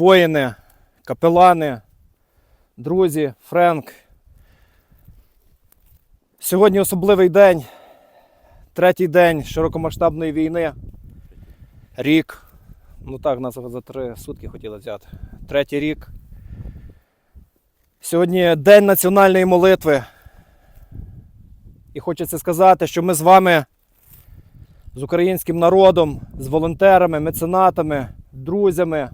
воїни, капелани, друзі, Френк. Сьогодні особливий день, третій день широкомасштабної війни. Рік. Ну так, нас за три сутки хотіли взяти. Третій рік. Сьогодні День національної молитви. І хочеться сказати, що ми з вами, з українським народом, з волонтерами, меценатами, друзями,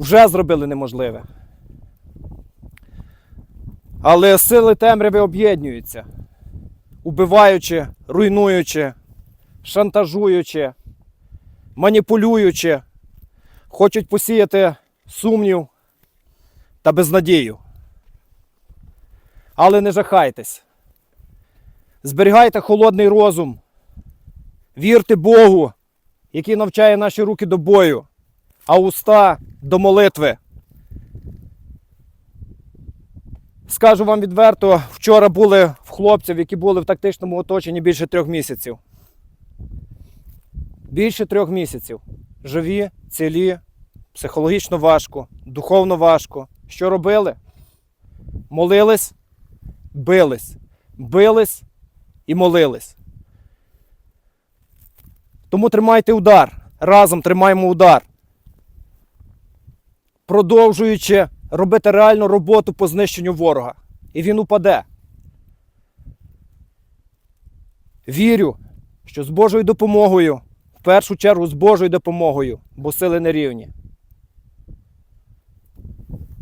вже зробили неможливе. Але сили темряви об'єднуються, убиваючи, руйнуючи, шантажуючи, маніпулюючи, хочуть посіяти сумнів та безнадію. Але не жахайтесь. Зберігайте холодний розум. Вірте Богу, який навчає наші руки до бою, а уста до молитви. Скажу вам відверто, вчора були в хлопців, які були в тактичному оточенні більше трьох місяців. Більше трьох місяців. Живі, цілі, психологічно важко, духовно важко. Що робили? Молились, бились, бились і молились. Тому тримайте удар. Разом тримаємо удар. Продовжуючи робити реальну роботу по знищенню ворога. І він упаде. Вірю, що з Божою допомогою, в першу чергу з Божою допомогою, бо сили не рівні.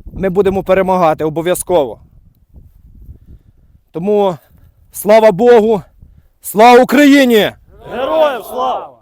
Ми будемо перемагати обов'язково. Тому слава Богу! Слава Україні! Героям слава!